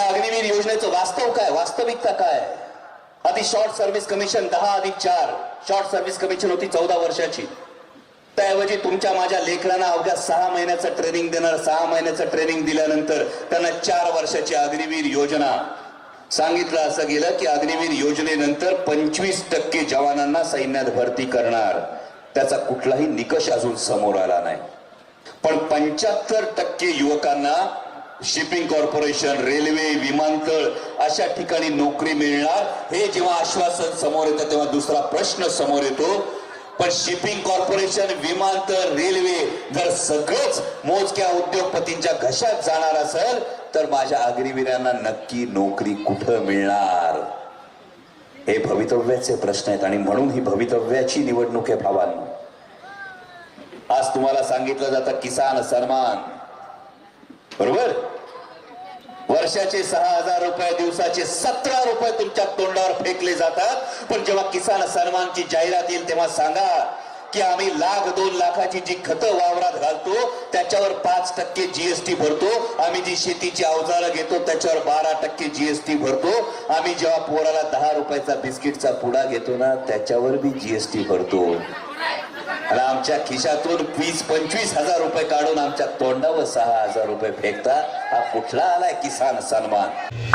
योजनेचं वास्तव काय? वास्तविकता काय? आधी शॉर्ट सर्व्हिस कमिशन दहा अधिक चार. शॉर्ट सर्व्हिस कमिशन होती चौदा वर्षाची. त्याऐवजी तुमच्या माझ्या लेकरांना अवघ्या सहा महिन्याचं ट्रेनिंग देणार सहा महिन्याचं ट्रेनिंग दिल्यानंतर त्यांना चार वर्षाची अग्निवीर योजना. सांगितलं असं गेलं की अग्निवीर योजनेनंतर पंचवीस टक्के जवानांना सैन्यात भरती करणार. त्याचा कुठलाही निकष अजून समोर आला नाही. पण पंच्याहत्तर टक्के युवकांना शिपिंग कॉर्पोरेशन रेल्वे विमानतळ अशा ठिकाणी नोकरी मिळणार. हे जेव्हा आश्वासन समोर येतं तेव्हा दुसरा प्रश्न समोर येतो. पण शिपिंग कॉर्पोरेशन विमानतळ रेल्वे जर सगळंच मोजक्या उद्योगपतींच्या घशात जाणार असेल तर माझ्या अग्निवीरांना नक्की नोकरी कुठं मिळणार? हे भवितव्याचे प्रश्न आहेत आणि म्हणून ही भवितव्याची निवडणूक आहे भावांनो. आज तुम्हाला सांगितलं जातं किसान सन्मान. बरोबर? वर्षाचे सहा हजार रुपये दिवसाचे सतरा रुपये तुमच्या तोंडावर फेकले जातात. पण जेव्हा किसान सन्मानची जाहिरात येईल तेव्हा सांगा की आम्ही लाख दोन लाखाची जी खतं वावरात घालतो त्याच्यावर पाच टक्के जीएसटी भरतो. आम्ही जी शेतीची अवजारं घेतो त्याच्यावर बारा टक्के जीएसटी भरतो. आम्ही जेव्हा पोराला दहा रुपयाचा बिस्किटचा पुडा घेतो ना त्याच्यावर बी जीएसटी भरतो. आणि आमच्या खिशातून वीस पंचवीस हजार रुपये काढून आमच्या तोंडावर सहा हजार रुपये फेकता. हा कुठला आलाय किसान सन्मान?